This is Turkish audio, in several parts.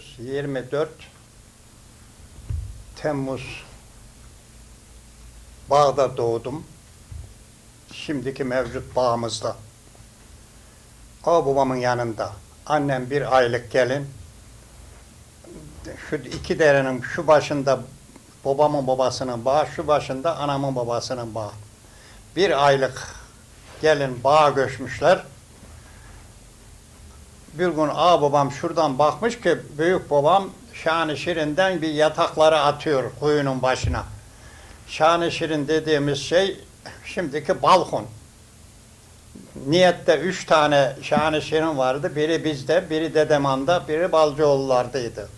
1924 Temmuz Bağ'da doğdum. Şimdiki mevcut bağımızda. Ağababamın yanında. Annem bir aylık gelin. Şu iki derenin şu başında babamın babasının bağı, şu başında anamın babasının bağı. Bir aylık gelin bağa göçmüşler. Bir gün ağababam şuradan bakmış ki büyük babam Şan-ı Şirin'den bir yatakları atıyor kuyunun başına. Şan-ı Şirin dediğimiz şey şimdiki balkon. Niyette üç tane Şan-ı Şirin vardı. Biri bizde, biri Dedeman'da, biri Balcıoğullar'daydı.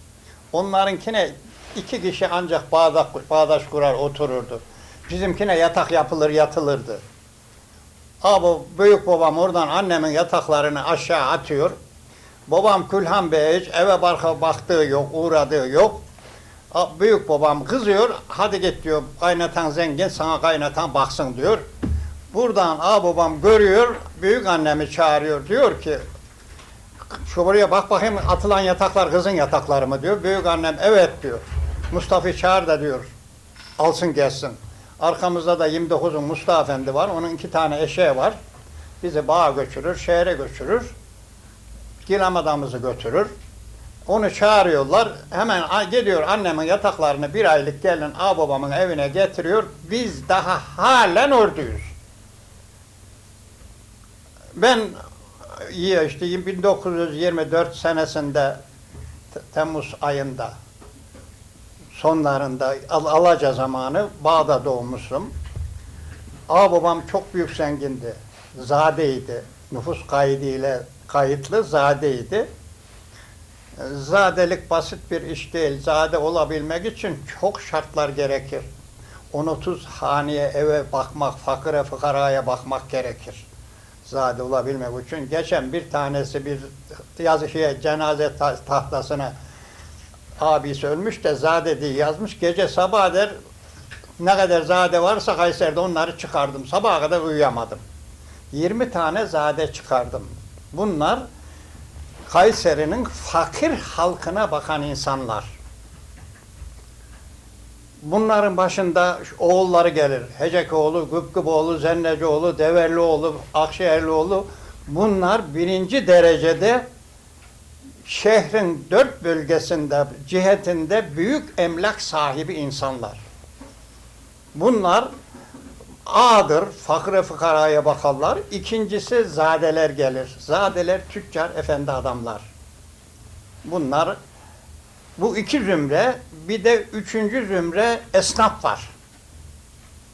Onlarınkine iki kişi ancak bağdaş, bağdaş kurar otururdu. Bizimkine yatak yapılır yatılırdı. Abi büyük babam oradan annemin yataklarını aşağı atıyor. Babam Külhan Bey hiç eve barka baktığı yok, uğradığı yok. A- Büyük babam kızıyor, hadi git diyor, kaynatan zengin, sana kaynatan baksın diyor. Buradan ağ babam görüyor, büyük annemi çağırıyor, diyor ki, şu bak bakayım atılan yataklar kızın yatakları mı diyor. Büyük annem evet diyor. Mustafa'yı çağır da diyor, alsın gelsin. Arkamızda da 29'un Mustafa Efendi var, onun iki tane eşeği var. Bizi bağa götürür, şehre götürür. Gilam adamımızı götürür. Onu çağırıyorlar. Hemen geliyor annemin yataklarını bir aylık gelin ağababamın evine getiriyor. Biz daha halen oradayız. Ben iyi işte 1924 senesinde Temmuz ayında sonlarında Al- Alaca zamanı Bağda doğmuşum. Ağababam çok büyük zengindi. Zadeydi. Nüfus kaydıyla kayıtlı zadeydi. Zadelik basit bir iş değil. Zade olabilmek için çok şartlar gerekir. 10-30 haneye eve bakmak, fakire fıkaraya bakmak gerekir. Zade olabilmek için. Geçen bir tanesi bir yazı şeye, cenaze ta- tahtasına abisi ölmüş de zade diye yazmış. Gece sabah der ne kadar zade varsa Kayseri'de onları çıkardım. Sabaha kadar uyuyamadım. 20 tane zade çıkardım. Bunlar Kayseri'nin fakir halkına bakan insanlar. Bunların başında oğulları gelir. Hecekoğlu, Gıpkıboğlu, Zennecioğlu, Deverlioğlu, Akşehirlioğlu. Bunlar birinci derecede şehrin dört bölgesinde, cihetinde büyük emlak sahibi insanlar. Bunlar A'dır, fakire fıkaraya bakarlar. İkincisi zadeler gelir. Zadeler tüccar, efendi adamlar. Bunlar bu iki zümre, bir de üçüncü zümre esnaf var.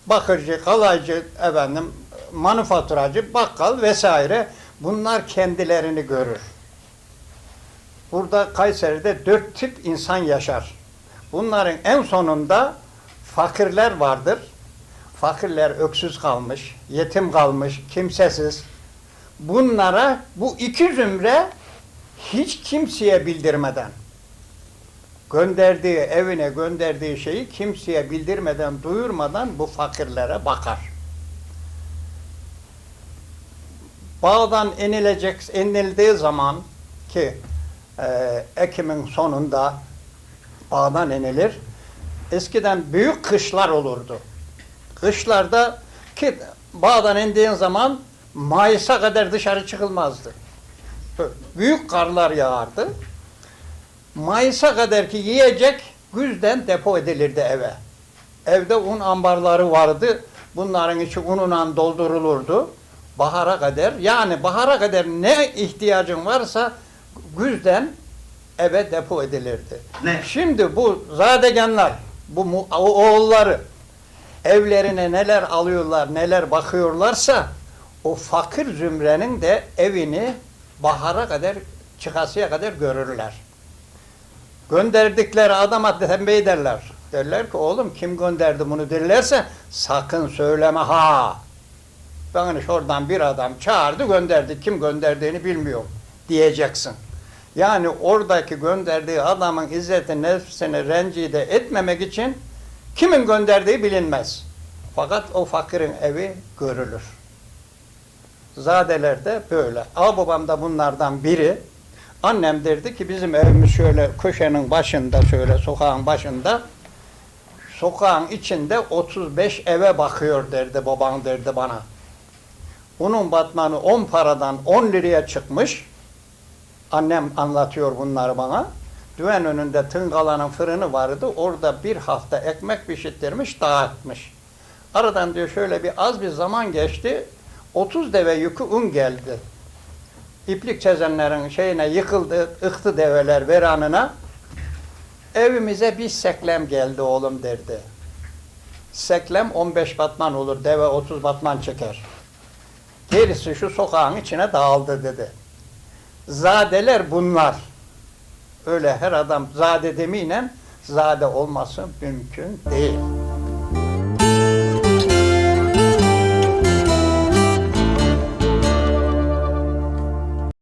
Bakırcı, kalaycı, efendim, manifaturacı, bakkal vesaire. Bunlar kendilerini görür. Burada Kayseri'de dört tip insan yaşar. Bunların en sonunda fakirler vardır. Fakirler öksüz kalmış, yetim kalmış, kimsesiz. Bunlara bu iki zümre hiç kimseye bildirmeden gönderdiği evine gönderdiği şeyi kimseye bildirmeden, duyurmadan bu fakirlere bakar. Bağdan inilecek, inildiği zaman ki e, Ekim'in sonunda bağdan inilir. Eskiden büyük kışlar olurdu. Kışlarda ki bağdan indiğin zaman Mayıs'a kadar dışarı çıkılmazdı. Büyük karlar yağardı. Mayıs'a kadar ki yiyecek güzden depo edilirdi eve. Evde un ambarları vardı. Bunların içi ununla doldurulurdu. Bahara kadar yani bahara kadar ne ihtiyacın varsa güzden eve depo edilirdi. Ne? Şimdi bu zadeganlar, bu oğulları evlerine neler alıyorlar, neler bakıyorlarsa o fakir zümrenin de evini bahara kadar çıkasıya kadar görürler. Gönderdikleri adama tembih ederler. Derler ki oğlum kim gönderdi bunu derlerse sakın söyleme ha. Bana oradan bir adam çağırdı gönderdi. Kim gönderdiğini bilmiyorum diyeceksin. Yani oradaki gönderdiği adamın izzeti nefsini rencide etmemek için kimin gönderdiği bilinmez. Fakat o fakirin evi görülür. Zadeler de böyle. Ağababam da bunlardan biri. Annem derdi ki bizim evimiz şöyle köşenin başında şöyle sokağın başında sokağın içinde 35 eve bakıyor derdi baban derdi bana. Onun batmanı 10 paradan 10 liraya çıkmış. Annem anlatıyor bunları bana. Düven önünde Tıngala'nın fırını vardı. Orada bir hafta ekmek pişirttirmiş, dağıtmış. Aradan diyor şöyle bir az bir zaman geçti. 30 deve yükü un geldi. İplik çezenlerin şeyine yıkıldı, ıhtı develer veranına. Evimize bir seklem geldi oğlum derdi. Seklem 15 batman olur, deve 30 batman çeker. Gerisi şu sokağın içine dağıldı dedi. Zadeler bunlar. Öyle her adam zade demeyle zade olması mümkün değil.